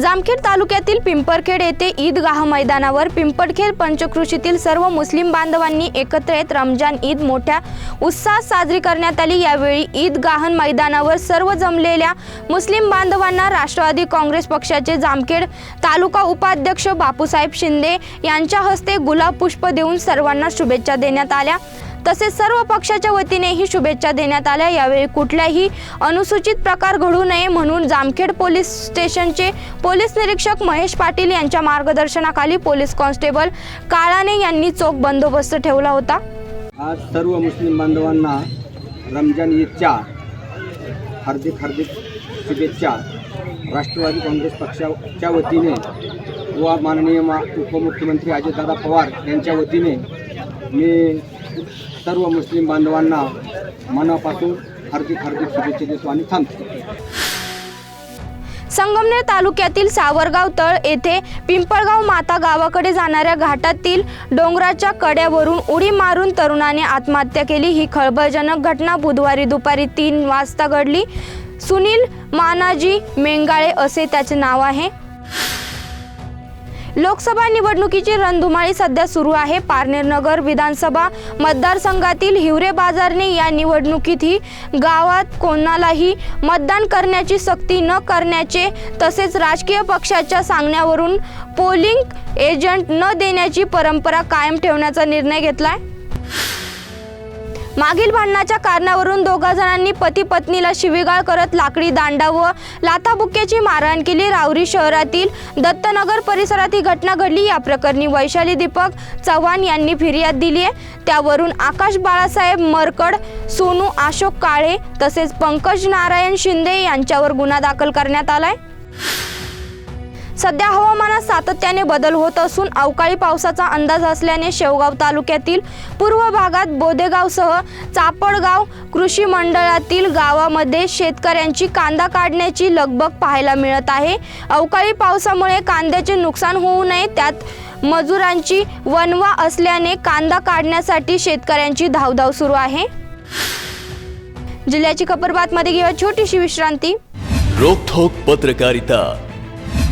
जामखेड तालुक्यातील पिंपरखेड येथे ईदगाह मैदानावर पिंपरखेड पंचकृषीतील सर्व मुस्लिम बांधवांनी एकत्र येत रमजान ईद मोठ्या उत्साहात साजरी करण्यात आली. यावेळी ईदगाहन मैदानावर सर्व जमलेल्या मुस्लिम बांधवांना राष्ट्रवादी काँग्रेस पक्षाचे जामखेड तालुका उपाध्यक्ष बापूसाहेब शिंदे यांच्या हस्ते गुलाब पुष्प देऊन सर्वांना शुभेच्छा देण्यात आल्या. तसेच सर्व पक्षाच्या वतीनेही शुभेच्छा देण्यात आल्या. यावेळी कुठल्याही अनुसूचित प्रकार घडू नये म्हणून जामखेड पोलीस स्टेशनचे पोलीस निरीक्षक महेश पाटील यांच्या मार्गदर्शनाखाली पोलीस कॉन्स्टेबल काळाने यांनी चोख बंदोबस्त ठेवला होता. आज सर्व मुस्लिम बांधवांना रमजान ईदच्या हार्दिक हार्दिक शुभेच्छा. राष्ट्रवादी काँग्रेस पक्षाच्या वतीने व माननीय मा उपमुख्यमंत्री अजितदादा पवार यांच्या वतीने मी सर्व मुस्लिम बांधवांना मनापासून हार्दिक हार्दिक शुभेच्छा देतो आणि थांबतो. संगमनेर तालुक्यातील सावरगाव तळ येथे पिंपळगाव माता गावाकडे जाणाऱ्या घाटातील डोंगराच्या कड्यावरून उडी मारून तरुणाने आत्महत्या केली. ही खळबळजनक घटना बुधवारी दुपारी तीन वाजता घडली. सुनील मानाजी मेंगाळे असे त्याचे नाव आहे. लोकसभा निवडणुकीची रणधुमाळी सध्या सुरू आहे. पारनेर नगर विधानसभा मतदारसंघातील हिवरे बाजारने या निवडणुकीतही गावात कोणालाही मतदान करण्याची सक्ती न करण्याचे तसेच राजकीय पक्षाच्या सांगण्यावरून पोलिंग एजंट न देण्याची परंपरा कायम ठेवण्याचा निर्णय घेतला आहे मागील भांडणाच्या कारणावरून दोघा जणांनी पती पत्नीला शिवीगाळ करत लाकडी दांडा व लाथाबुक्क्याची मारहाण केली. रावरी शहरातील दत्तनगर परिसरात ही घटना घडली. या प्रकरणी वैशाली दीपक चव्हाण यांनी फिर्याद दिली आहे. त्यावरून आकाश बाळासाहेब मरकड सोनू अशोक काळे तसेच पंकज नारायण शिंदे यांच्यावर गुन्हा दाखल करण्यात आलाय. सध्या हवामानात सातत्याने बदल होत असून अवकाळी पावसाचा अंदाज असल्याने शेवगाव तालुक्यातील पूर्व भागात बोदेगावसह चापडगाव कृषी मंडळातील गावामध्ये शेतकऱ्यांची कांदा काढण्याची लगबग पाहायला मिळत आहे. अवकाळी पावसामुळे कांद्याचे नुकसान होऊ नये त्यात मजुरांची वनवा असल्याने कांदा काढण्यासाठी शेतकऱ्यांची धावधाव सुरू आहे. जिल्ह्याची खबरबातमध्ये घेऊया. छोटीशी विश्रांती. रोखोक पत्रकारिता.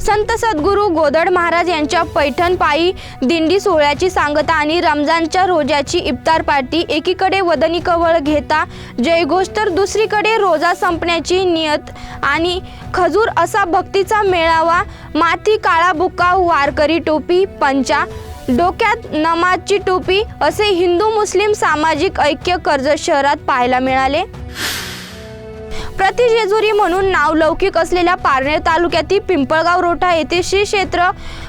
संत सद्गुरू गोदड महाराज यांच्या पैठण पायी दिंडी सोहळ्याची सांगता आणि रमजानच्या रोजाची इफ्तार पार्टी एकीकडे वदनी कवळ घेता जयघोष तर दुसरीकडे रोजा संपण्याची नियत आणि खजूर असा भक्तीचा मेळावा माथी काळा बुक्का वारकरी टोपी पंचा डोक्यात नमाजची टोपी असे हिंदू मुस्लिम सामाजिक ऐक्य कर्जत शहरात पाहायला मिळाले. प्रतिजेजुरी म्हणून नावलौकिक असलेल्या पारनेर तालुक्यातील पिंपळगाव रोठा येथे श्री क्षेत्र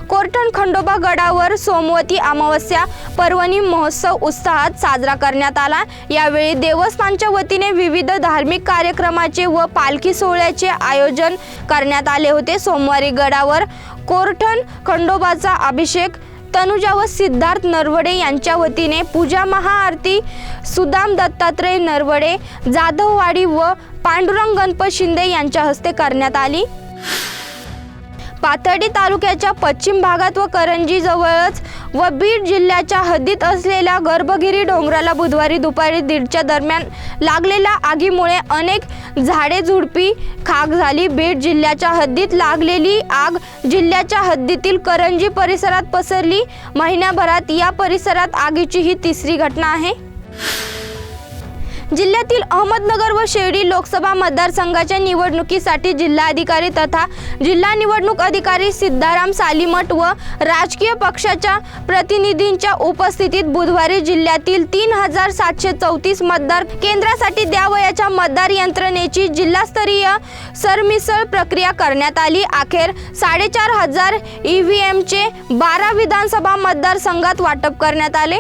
कोरठण खंडोबा गडावर सोमवती अमावस्या पर्वणी महोत्सव उत्साहात साजरा करण्यात आला. यावेळी देवस्थानच्या वतीने विविध धार्मिक कार्यक्रमाचे व पालखी सोहळ्याचे आयोजन करण्यात आले होते. सोमवारी गडावर कोरठण खंडोबाचा अभिषेक तनुजा व सिद्धार्थ नरवडे यांच्या वतीने पूजा महाआरती सुदाम दत्तात्रय नरवडे जाधववाडी व पांडुरंग गणपत शिंदे यांच्या हस्ते करण्यात आली. पाथर्डी तालुक्याच्या पश्चिम भागात व करंजी जवळच व बीड जिल्ह्याच्या हद्दीत असलेल्या गर्भगिरी डोंगराला बुधवारी दुपारी दीडच्या दरम्यान लागलेल्या आगीमुळे अनेक झाडे झुडपी खाक झाली. बीड जिल्ह्याच्या हद्दीत लागलेली आग जिल्ह्याच्या हद्दीतील करंजी परिसरात पसरली. महिन्याभरात या परिसरात आगीची ही तिसरी घटना आहे. जिल्ह्यातील अहमदनगर व शिर्डी लोकसभा मतदारसंघाच्या निवडणुकीसाठी जिल्हाधिकारी तथा जिल्हा निवडणूक अधिकारी सिद्धाराम सालीमठ व राजकीय पक्षाच्या प्रतिनिधींच्या उपस्थितीत बुधवारी जिल्ह्यातील तीन हजार सातशे चौतीस मतदार केंद्रासाठी द्यावयाच्या मतदार यंत्रणेची जिल्हास्तरीय सरमिसळ प्रक्रिया करण्यात आली. अखेर साडेचार हजार ई व्ही एमचे बारा विधानसभा मतदारसंघात वाटप करण्यात आले.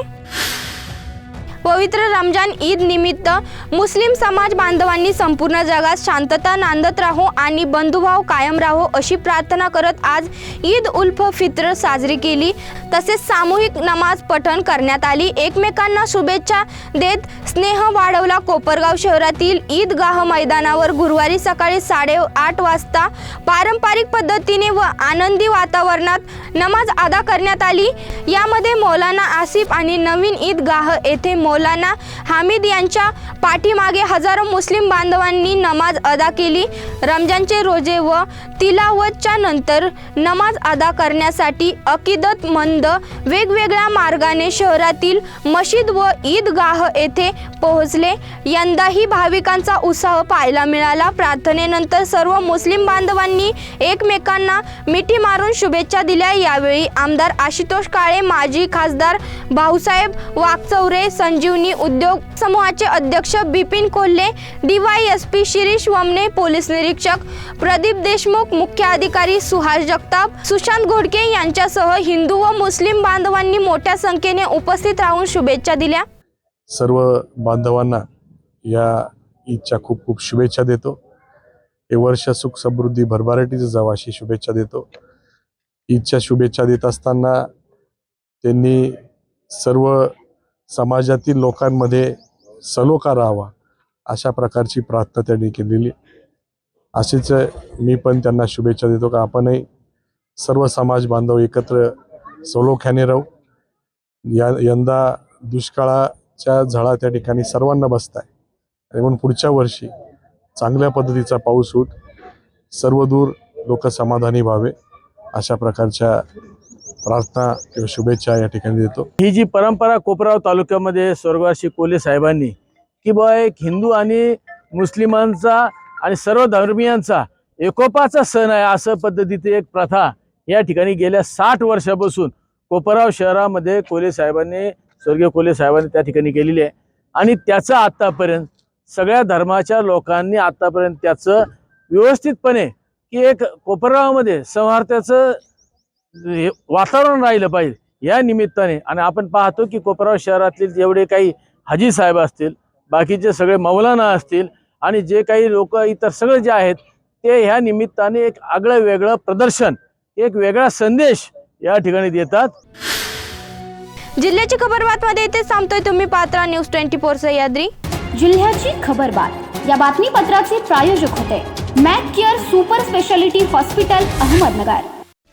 पवित्र रमजान ईद निमित्त मुस्लिम समाज बांधवांनी संपूर्ण जगात शांतता नांदत राहो आणि बंधुभाव कायम राहो अशी प्रार्थना करत आज ईद उल फित्र साजरी केली. तसेच सामूहिक नमाज पठण करण्यात आली. एकमेकांना शुभेच्छा देत स्नेह वाढवला कोपरगाव शहरातील ईदगाह मैदानावर गुरुवारी सकाळी साडेआठ वाजता पारंपरिक पद्धतीने व आनंदी वातावरणात नमाज अदा करण्यात आली. यामध्ये मौलाना आसिफ आणि नवीन ईदगाह येथे मौलाना हामिद यांच्या पाठीमागे हजारो मुस्लिम बांधवांनी नमाज अदा केली. रमजानचे रोजे व तिलावतच्या नंतर नमाज अदा करण्यासाठी अकिदतमंद वेगवेगळ्या मार्गाने शहरातील मशीद व ईदगाह येथे पोहोचले. यंदाही भाविकांचा उत्साह पाहायला मिळाला. प्रार्थनेनंतर सर्व मुस्लिम बांधवांनी एकमेकांना मिठी मारून शुभेच्छा दिल्या. यावेळी आमदार आशुतोष काळे माजी खासदार भाऊसाहेब वाकचौरे संजीवनी उद्योग समूहाचे अध्यक्ष बिपिन कोल्हे डीवायएसपी शिरीष वमने पोलीस निरीक्षक प्रदीप देशमुख मुख्य अधिकारी सुहास जगताप सुशांत घोडके यांच्यासह हिंदू व मुस्लिम बांधवांनी मोठ्या संख्येने उपस्थित राहून शुभेच्छा दिल्या. सर्व बांधवांना या ईदच्या खूप खूप शुभेच्छा देतो. हे वर्ष सुख समृद्धी भरभराटीचं जावं अशी शुभेच्छा देतो. ईदच्या शुभेच्छा देत असताना त्यांनी सर्व समाजातील लोकांमध्ये सलोखा राहावा अशा प्रकारची प्रार्थना त्यांनी केलेली. असेच मी पण त्यांना शुभेच्छा देतो का आपणही सर्व समाज बांधव एकत्र सलोख्याने राहू. या यंदा दुष्काळाच्या झळा त्या ठिकाणी सर्वांना बसत आहे आणि म्हणून पुढच्या वर्षी चांगल्या पद्धतीचा पाऊस होत सर्वदूर लोक समाधानी व्हावे अशा प्रकारच्या प्रार्थना किंवा शुभेच्छा या ठिकाणी देतो. ही जी परंपरा कोपराव तालुक्यामध्ये स्वर्गवासी कोले साहेबांनी की बा एक हिंदू आणि मुस्लिमांचा आणि सर्व धर्मियांचा एकोपाचा सण आहे असं पद्धतीची एक प्रथा या ठिकाणी गेल्या साठ वर्षापासून कोपराव शहरामध्ये कोले साहेबांनी स्वर्गीय कोले साहेबांनी त्या ठिकाणी केलेली आहे. आणि त्याचं आत्तापर्यंत सगळ्या धर्माच्या लोकांनी आत्तापर्यंत त्याचं व्यवस्थितपणे की एक कोपरावामध्ये सौहार्दाचं वातावरण राहिलं पाहिजे. या निमित्ताने आणि आपण पाहतो की कोपराव शहरातील जेवढे काही हाजी साहेब असतील बाकीचे सगळे मौलाना असतील आणि जे काही लोक इतर सगळे जे आहेत ते ह्या निमित्ताने एक आगळं वेगळं प्रदर्शन एक वेगळा संदेश या ठिकाणी देतात. जिल्ह्याची खबर बातमध्ये इथे थांबतोय. तुम्ही पात्रा न्यूज ट्वेंटी फोर सह्याद्री जिल्ह्याची खबर बात. या बातमीपत्राचे प्रायोजक होते. Mac care super speciality hospital Ahmednagar.